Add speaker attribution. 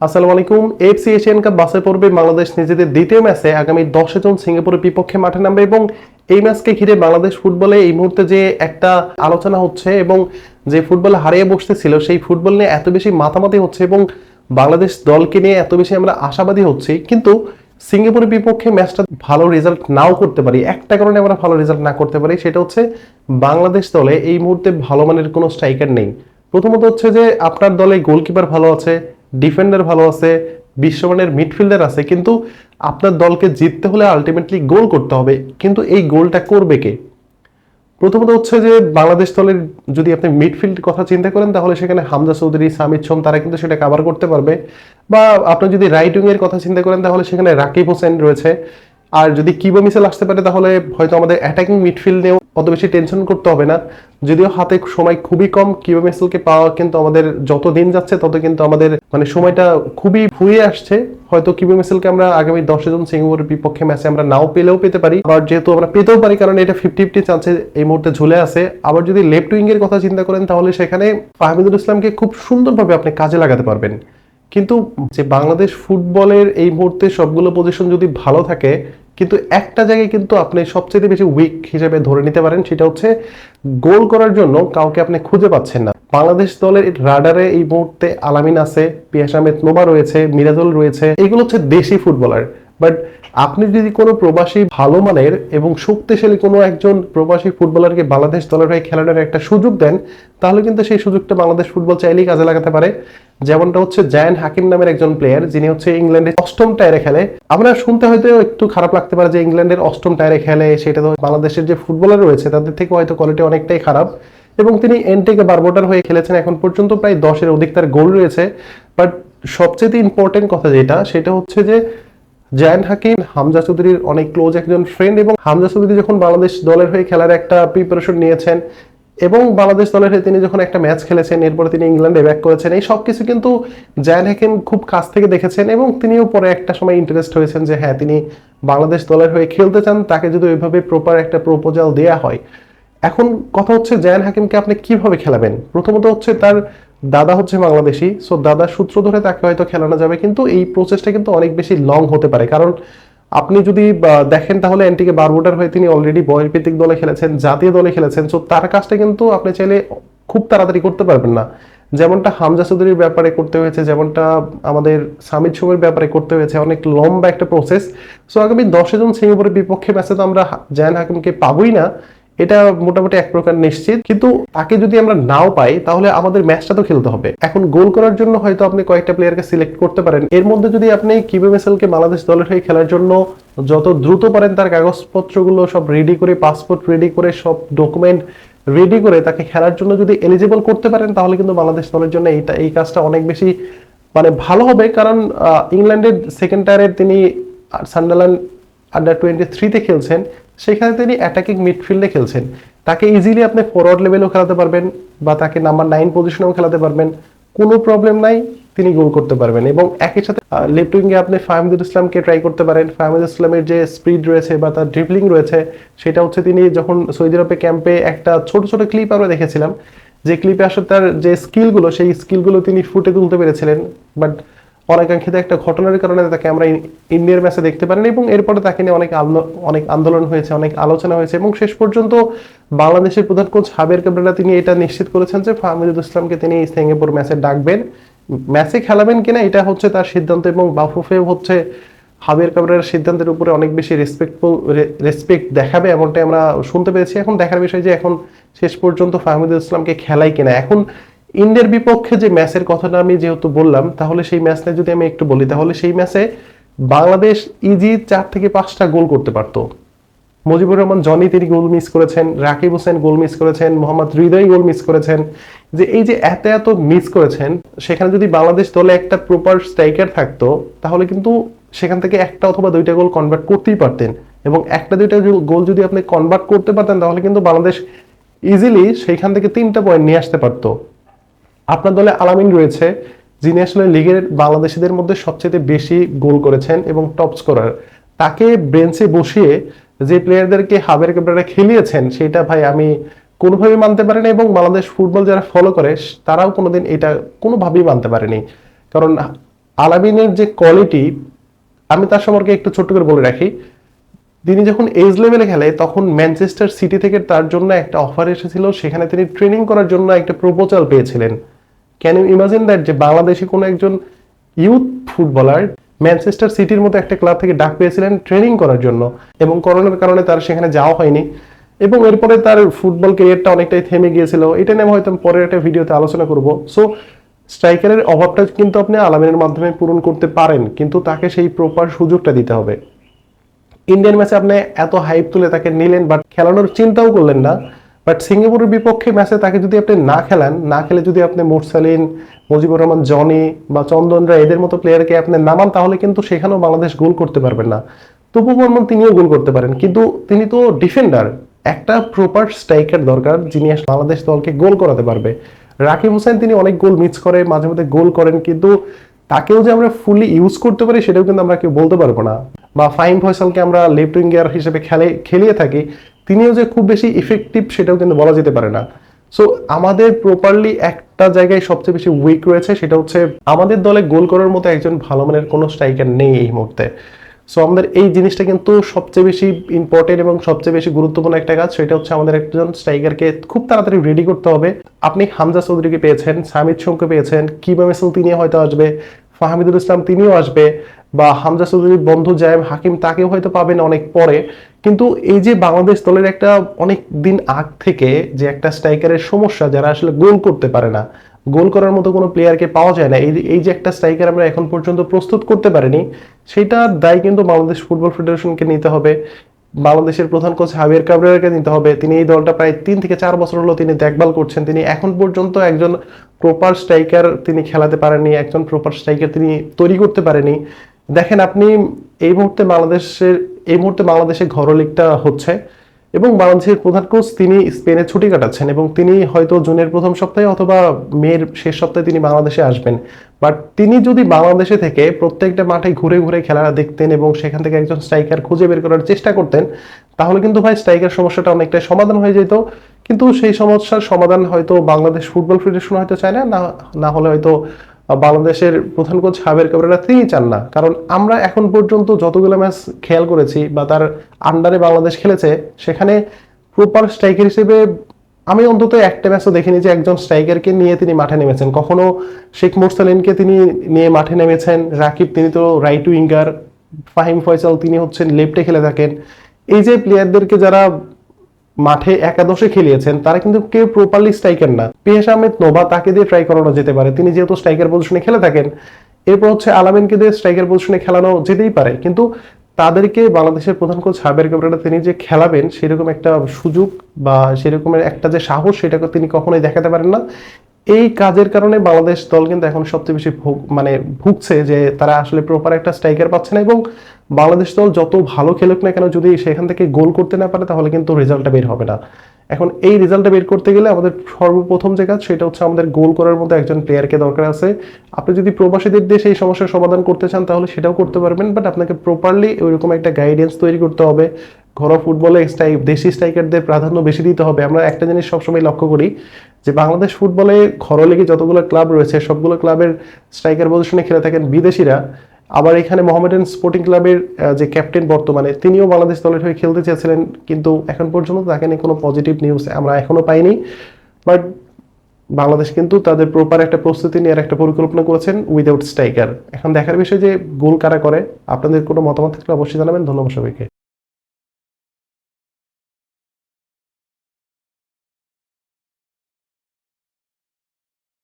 Speaker 1: আসসালামু আলাইকুম FC Asian cup বাসে পড়বে বাংলাদেশ নিজেদের দ্বিতীয় ম্যাচে আগামী দশে জন সিঙ্গাপুরের বিপক্ষে মাঠে নামবে এবং এই ম্যাচকে ঘিরে বাংলাদেশ ফুটবলে এই মুহূর্তে যে একটা আলোচনা হচ্ছে এবং যে ফুটবল হারিয়ে বসতেছিল, সেই ফুটবল নিয়ে এত বেশি মাতামাতি হচ্ছে এবং বাংলাদেশ দলকে নিয়ে এত বেশি আমরা আশাবাদী হচ্ছি। কিন্তু সিঙ্গাপুরের বিপক্ষে ম্যাচটা ভালো রেজাল্ট নাও করতে পারি, একটা কারণে আমরা ভালো রেজাল্ট না করতে পারি, সেটা হচ্ছে বাংলাদেশ দলে এই মুহূর্তে ভালো মানের কোনো স্ট্রাইকার নেই। প্রথমত হচ্ছে যে আপনার দলে গোলকিপার ভালো আছে ডিফেন্ডার ভালো আছে, বিশ্বমানের মিডফিল্ডার আছে, কিন্তু আপনার দলকে জিততে হলে আলটিমেটলি গোল করতে হবে। কিন্তু এই গোলটা করবে কে? প্রথমত হচ্ছে যে বাংলাদেশ দলের যদি আপনি মিডফিল্ড কথা চিন্তা করেন, তাহলে সেখানে হামজা চৌধুরী সামিদ সোম তারা কিন্তু সেটা কাভার করতে পারবে। বা আপনি যদি রাইট উইংয়ের কথা চিন্তা করেন, তাহলে সেখানে রাকিব হোসেন রয়েছে। আর যদি কিবো মিসেল আসতে পারে, তাহলে হয়তো আমাদের অ্যাটাকিং মিডফিল্ড নিয়েও অত বেশি টেনশন করতে হবে না। যদিও হাতে সময় খুবই কম কিবো মিসেলকে পাওয়া কিন্তু আমাদের যত দিন যাচ্ছে, তত কিন্তু আমাদের মানে সময়টা খুবই ফুরিয়ে আসছে। হয়তো কিবো মিসেলকে আমরা আগামী দশ জন সিঙ্গাপুরের বিপক্ষে ম্যাচে আমরা নাও পেলেও পেতে পারি। আবার যেহেতু আমরা পেতেও পারি, কারণ এটা ফিফটি ফিফটি চান্সে এই মুহূর্তে ঝুলে আছে। আবার যদি লেফট এর কথা চিন্তা করেন, তাহলে সেখানে ফাহমিদুল ইসলামকে খুব সুন্দরভাবে আপনি কাজে লাগাতে পারবেন। কিন্তু যে বাংলাদেশ ফুটবলের এই মুহূর্তে সবগুলো পজিশন যদি ভালো থাকে, কিন্তু একটা জায়গায় কিন্তু আপনি সবচেয়ে বেশি উইক হিসেবে ধরে নিতে পারেন, সেটা হচ্ছে গোল করার জন্য কাউকে আপনি খুঁজে পাচ্ছেন না। বাংলাদেশ দলের রাডারে এই মুহূর্তে আলামিন আছে, পিয়াস আহমেদ নোবা রয়েছে, মিরাজুল রয়েছে, এগুলো হচ্ছে দেশি ফুটবলার বাট আপনি যদি কোনো প্রবাসী ভালো মানের এবং শক্তিশালী কোনো একজন প্রবাসী ফুটবলারকে বাংলাদেশ দলের হয়ে খেলানোর একটা সুযোগ দেন, তাহলে কিন্তু সেই সুযোগটা বাংলাদেশ ফুটবল চাইলেই কাজে লাগাতে পারে। যেমনটা হচ্ছে জায়ান হাকিম নামের একজন প্লেয়ার যিনি হচ্ছে ইংল্যান্ডের অষ্টম টায়ারে খেলে। আমরা শুনতে হয়তো একটু খারাপ লাগতে পারে যে ইংল্যান্ডের অষ্টম টায়ারে খেলে, সেটা তো বাংলাদেশের যে ফুটবলার রয়েছে, তাদের থেকে হয়তো কোয়ালিটি অনেকটাই খারাপ। এবং তিনি এনটেকে বারবোটার হয়ে খেলেছেন, এখন পর্যন্ত প্রায় দশের অধিক তার গোল রয়েছে। বাট সবচেয়ে ইম্পর্টেন্ট কথা যেটা, সেটা হচ্ছে যে জায়ান হাকিম, হামজা চৌধুরীর অনেক ক্লোজ একজন ফ্রেন্ড এবং হামজা চৌধুরী যখন বাংলাদেশ দলের হয়ে খেলার একটা প্রিপারেশন নিয়েছেন এবং বাংলাদেশ দলের হয়ে তিনি যখন একটা ম্যাচ খেলেছেন, এরপরে তিনি ইংল্যান্ডে ব্যাক করেছেন, এই সব কিছু কিন্তু জায়ান হাকিম খুব কাছ থেকে দেখেছেন এবং তিনিও পরে একটা সময় ইন্টারেস্ট হয়েছেন যে হ্যাঁ তিনি বাংলাদেশ দলের হয়ে খেলতে চান, তাকে যদি ওইভাবে প্রপার একটা প্রপোজাল দেয়া হয়। এখন কথা হচ্ছে জায়ান হাকিমকে আপনি কীভাবে খেলাবেন? প্রথমত হচ্ছে তার দাদা হচ্ছে বাংলাদেশি সো দাদার সূত্র ধরে তাকে হয়তো খেলানো যাবে, কিন্তু এই প্রসেসটা কিন্তু অনেক বেশি লং হতে পারে। কারণ আপনি যদি দেখেন তাহলে এনটিকে বারবোটার হয়ে তিনি অলরেডি বয়সভিত্তিক দলে খেলেছেন, জাতীয় দলে খেলেছেন সো তার কাজটা কিন্তু আপনি চাইলে খুব তাড়াতাড়ি করতে পারবেন না। যেমনটা হামজা চৌধুরীর ব্যাপারে করতে হয়েছে, যেমনটা আমাদের সামিদ সোমের ব্যাপারে করতে হয়েছে, অনেক লম্বা একটা প্রসেস সো আগামী দশে জন সিঙ্গাপুরের বিপক্ষে ম্যাচে তো আমরা জায়ান হাকিমকে পাবোই না। এটা মোটামুটি এক প্রকার নিশ্চিত। কিন্তু তাকে যদি আমরা নাও পাই, তাহলে আমাদের ম্যাচটা তো খেলতে হবে। এখন গোল করার জন্য হয়তো আপনি কয়েকটা প্লেয়ারকে সিলেক্ট করতে পারেন। এর মধ্যে যদি আপনি কিবে মেসেলকে বাংলাদেশ দলের হয়ে খেলার জন্য যত দ্রুত পারেন তার কাগজপত্রগুলো সব রেডি করে পাসপোর্ট রেডি করে, সব ডকুমেন্ট রেডি করে তাকে খেলার জন্য যদি এলিজিবল করতে পারেন, তাহলে কিন্তু বাংলাদেশ দলের জন্য এইটা, এই কাজটা অনেক বেশি মানে ভালো হবে। কারণ ইংল্যান্ডের সেকেন্ড টায়ারের তিনি সান্ডারল্যান্ড আন্ডার টোয়েন্টি থ্রিতে খেলছেন। সেখানে তিনি অ্যাটাকিং মিডফিল্ডে খেলছেন। তাকে ইজিলি আপনি ফরওয়ার্ড লেভেলেও খেলাতে পারবেন বা তাকে নাম্বার নাইন পজিশনেও খেলাতে পারবেন। কোনো প্রবলেম নাই, তিনি গোল করতে পারবেন এবং একই সাথে লেফট উইঙ্গে আপনি ফাহমিদুল ইসলামকে ট্রাই করতে পারেন। ফাহমিদুল ইসলামের যে স্পিড রয়েছে বা তার ড্রিবলিং রয়েছে, সেটা হচ্ছে তিনি যখন সৌদি আরবে ক্যাম্পে একটা ছোট ছোট ক্লিপ আমরা দেখেছিলাম, যে ক্লিপে আসলে তার যে স্কিলগুলো সেই স্কিলগুলো তিনি ফুটে তুলতে পেরেছিলেন। বাট অনেকাঙ্ক্ষিত একটা ঘটনার কারণে তাকে আমরা ইন্ডিয়ার ম্যাচে দেখতে পারিনি এবং এরপরে তাকে নিয়ে অনেক অনেক আন্দোলন হয়েছে, অনেক আলোচনা হয়েছে এবং শেষ পর্যন্ত বাংলাদেশের প্রধান কোচ হাবের কাবরেলা তিনি এটা নিশ্চিত করেছেন যে ফাহমিদুল ইসলামকে তিনি সিঙ্গাপুর ম্যাচে ডাকবেন। ম্যাচে খেলাবেন কিনা এটা হচ্ছে তার সিদ্ধান্ত এবং বাফুফে হচ্ছে হাবের কাবরের সিদ্ধান্তের উপরে অনেক বেশি রেসপেক্টফুল রেসপেক্ট দেখাবে এমনটাই আমরা শুনতে পেরেছি এখন দেখার বিষয় যে এখন শেষ পর্যন্ত ফাহমিদুল ইসলামকে খেলাই কিনা। এখন ইন্ডিয়ার বিপক্ষে যে ম্যাচের কথাটা আমি যেহেতু বললাম, তাহলে সেই ম্যাচটা যদি আমি একটু বলি, তাহলে সেই ম্যাচে বাংলাদেশ ইজি চার থেকে পাঁচটা গোল করতে পারতো। মুজিবুর রহমান, জনি, তিনি গোল মিস করেছেন, রাকিব হোসেন গোল মিস করেছেন, মোহাম্মদ হৃদয় গোল মিস করেছেন। যে এই যে এত এত মিস করেছেন, সেখানে যদি বাংলাদেশ দলে একটা প্রপার স্ট্রাইকার থাকতো, তাহলে কিন্তু সেখান থেকে একটা অথবা দুইটা গোল কনভার্ট করতেই পারতেন। এবং একটা দুইটা গোল যদি আপনি কনভার্ট করতে পারতেন, তাহলে কিন্তু বাংলাদেশ ইজিলি সেইখান থেকে তিনটা পয়েন্ট নিয়ে আসতে পারতো। আপনার দলে আলামিন রয়েছে, যিনি আসলে লিগের বাংলাদেশিদের মধ্যে সবচেয়ে বেশি গোল করেছেন এবং টপ স্কোরার তাকে বেঞ্চে বসিয়ে যে প্লেয়ারদেরকে হাবের ক্যাবরারা খেলিয়েছেন, সেটা ভাই আমি কোনোভাবেই মানতে পারি না এবং বাংলাদেশ ফুটবল যারা ফলো করে, তারাও কোনোদিন এটা কোনোভাবেই মানতে পারেনি। কারণ আলামিনের যে কোয়ালিটি আমি তার সম্পর্কে একটু ছোট্ট করে বলে রাখি, তিনি যখন এজ লেভেলে খেলে, তখন ম্যানচেস্টার সিটি থেকে তার জন্য একটা অফার এসেছিল, সেখানে তিনি ট্রেনিং করার জন্য একটা প্রপোজাল পেয়েছিলেন। ক্যান ইউ ইমাজিন দ্যাট যে বাংলাদেশি কোনো একজন ইউথ ফুটবলার ম্যানচেস্টার সিটির মতো একটা ক্লাব থেকে ডাক পেয়েছিলেন ট্রেনিং করার জন্য এবং করোনার কারণে তার সেখানে যাওয়া হয়নি এবং এরপরে তার ফুটবল ক্যারিয়ারটা অনেকটাই থেমে গিয়েছিল। এটা নিয়ে আমি হয়তো পরের একটা ভিডিওতে আলোচনা করব। সো স্ট্রাইকারের অভাবটা কিন্তু আপনি আলামিনের মাধ্যমে পূরণ করতে পারেন, কিন্তু তাকে সেই প্রপার সুযোগটা দিতে হবে। ইন্ডিয়ান ম্যাচে আপনি এত হাইপ তুলে তাকে নিলেন বাট খেলানোর চিন্তাও করলেন না। বাট সিঙ্গাপুরের বিপক্ষে ম্যাচে তাকে যদি আপনি না খেলান, না খেলে যদি আপনি মুরসালিন, মুজিবুর রহমান, জনি বা চন্দনরা এদের মতো প্লেয়ারকে আপনি নামান, তাহলে কিন্তু সেখানেও বাংলাদেশ গোল করতে পারবেন না। তবু বর্মন তিনিও গোল করতে পারেন, কিন্তু তিনি তো ডিফেন্ডার একটা প্রপার স্ট্রাইকার দরকার, যিনি বাংলাদেশ দলকে গোল করাতে পারবে। রাকিব হোসেন তিনি অনেক গোল মিস করে, মাঝে মধ্যে গোল করেন, কিন্তু তাকেও যে আমরা ফুলি ইউজ করতে পারি, সেটাও কিন্তু আমরা কেউ বলতে পারব না। বা ফাইম ফয়সালকে আমরা লেফট উইঙ্গার হিসেবে খেলে, খেলিয়ে থাকি তিনিও যে খুব বেশি ইফেক্টিভ সেটাও কিন্তু বলা যেতে পারে না। সো আমাদের প্রপারলি একটা জায়গায় সবচেয়ে বেশি উইক রয়েছে সেটা হচ্ছে আমাদের দলে গোল করার মতো একজন ভালো মানের কোনো স্ট্রাইকার নেই এই মুহূর্তে। সো আমাদের এই জিনিসটা কিন্তু সবচেয়ে বেশি ইম্পর্টেন্ট এবং সবচেয়ে বেশি গুরুত্বপূর্ণ একটা কাজ, সেটা হচ্ছে আমাদের একজন স্ট্রাইকারকে খুব তাড়াতাড়ি রেডি করতে হবে। আপনি হামজা চৌধুরীকে পেয়েছেন, সামিদ সোমকে পেয়েছেন, কিবা মেসেল তিনি হয়তো আসবে। ফাহামিদুল ইসলাম তিনিও আসবে বা হামজা চৌধুরীর বন্ধু জায়েম হাকিম তাকেও হয়তো পাবেন অনেক পরে। কিন্তু এই যে বাংলাদেশ দলের একটা অনেক দিন আগ থেকে যে একটা স্ট্রাইকারের সমস্যা যারা আসলে গোল করতে পারে না, গোল করার মতো কোনো প্লেয়ারকে পাওয়া যায় না, এই এই যে একটা স্ট্রাইকার আমরা এখন পর্যন্ত প্রস্তুত করতে পারিনি সেটা দায় কিন্তু বাংলাদেশ ফুটবল ফেডারেশনকে নিতে হবে। বাংলাদেশের প্রধান কোচ হাবিয়ার কাবরেরাকে নিতে হবে। তিনি এই দলটা প্রায় তিন থেকে চার বছর হলো তিনি দেখভাল করছেন। তিনি এখন পর্যন্ত একজন প্রপার স্ট্রাইকার তিনি খেলাতে পারেননি, একজন প্রপার স্ট্রাইকার তিনি তৈরি করতে পারেনি। দেখেন আপনি এই মুহূর্তে বাংলাদেশের, এই মুহূর্তে বাংলাদেশে ঘরোয়া লিগটা হচ্ছে। এবং বাংলাদেশের প্রধান কোচ তিনি স্পেনে ছুটি কাটাচ্ছেন এবং তিনি হয়তো জুনের প্রথম সপ্তাহে অথবা মের শেষ সপ্তাহে তিনি বাংলাদেশে আসবেন। বাট তিনি যদি বাংলাদেশে থেকে প্রত্যেকটা মাঠে ঘুরে ঘুরে খেলা দেখতেন এবং সেখান থেকে একজন স্ট্রাইকার খুঁজে বের করার চেষ্টা করতেন, তাহলে কিন্তু ভাই স্ট্রাইকার সমস্যাটা অনেকটাই সমাধান হয়ে যেত। কিন্তু সেই সমস্যার সমাধান হয়তো বাংলাদেশ ফুটবল ফেডারেশন হয়তো চায় না না হলে হয়তো বাংলাদেশের প্রধান কোচ হাবের কাবরেরা তিনি চান না। কারণ আমরা এখন পর্যন্ত যতগুলো ম্যাচ খেয়াল করেছি বা তার আন্ডারে বাংলাদেশ খেলেছে, সেখানে প্রপার স্ট্রাইকার হিসেবে আমি অন্তত একটা ম্যাচও দেখিনি যে একজন স্ট্রাইকারকে নিয়ে তিনি মাঠে নেমেছেন। কখনো শেখ মোরসালিনকে তিনি নিয়ে মাঠে নেমেছেন, রাকিব তিনি তো রাইট উইঙ্গার ফাহিম ফয়সাল তিনি হচ্ছেন লেফটে খেলে থাকেন। এই যে প্লেয়ারদেরকে যারা মাঠে একাদশে খেলিয়েছেন, তারা কিন্তু কেউ প্রপারলি স্ট্রাইকার না। পিয়াস আহমেদ নোভা তাকে দিয়ে ট্রাই করানো যেতে পারে। তিনি যেহেতু স্ট্রাইকার পজিশনে খেলে থাকেন, এরপর হচ্ছে আলামিনকে দিয়ে স্ট্রাইকার পজিশনে খেলানো যেতেই পারে। কিন্তু তাদেরকে বাংলাদেশের প্রধান কোচ হাবের কাবরেরা তিনি যে খেলাবেন, সেরকম একটা সুযোগ বা সেরকমের একটা যে সাহস, সেটাকে তিনি কখনোই দেখাতে পারেন না। এই কাজের কারণে বাংলাদেশ দল কিন্তু এখন সবচেয়ে বেশি মানে ভুগছে যে তারা আসলে প্রপার একটা স্ট্রাইকার পাচ্ছে না এবং বাংলাদেশ দল যত ভালো খেলুক না কেন, যদি সেখান থেকে গোল করতে না পারে, তাহলে কিন্তু রেজাল্টটা বের হবে না। এখন এই রেজাল্টটা বের করতে গেলে আমাদের সর্বপ্রথম যে কাজ, সেটা হচ্ছে আমাদের গোল করার মতো একজন প্লেয়ারকে দরকার আছে। আপনি যদি প্রবাসীদের দেশে এই সমস্যার সমাধান করতে চান, তাহলে সেটাও করতে পারবেন বাট আপনাকে প্রপারলি ওইরকম একটা গাইডেন্স তৈরি করতে হবে। ঘরোয়া ফুটবলে স্ট্রাইক দেশি স্ট্রাইকারদের প্রাধান্য বেশি দিতে হবে। আমরা একটা জিনিস সবসময় লক্ষ্য করি, যে বাংলাদেশ ফুটবলে ঘরোয়া লিগে যতগুলো ক্লাব রয়েছে, সবগুলো ক্লাবের স্ট্রাইকার পজিশনে খেলে থাকেন বিদেশিরা। আবার এখানে মোহামেডান স্পোর্টিং ক্লাবের যে ক্যাপ্টেন বর্তমানে, তিনিও বাংলাদেশ দলের হয়ে খেলতে চেয়েছিলেন, কিন্তু এখন পর্যন্ত তাকে নিয়ে কোনো পজিটিভ নিউজ আমরা এখনও পাইনি। বাট বাংলাদেশ কিন্তু তাদের প্রপার একটা প্রস্তুতি নিয়ে একটা পরিকল্পনা করেছেন উইদাউট স্ট্রাইকার এখন দেখার বিষয় যে গোল কারা করে, আপনাদের কোনো মতামত থাকলে অবশ্যই জানাবেন। ধন্যবাদ সবাইকে।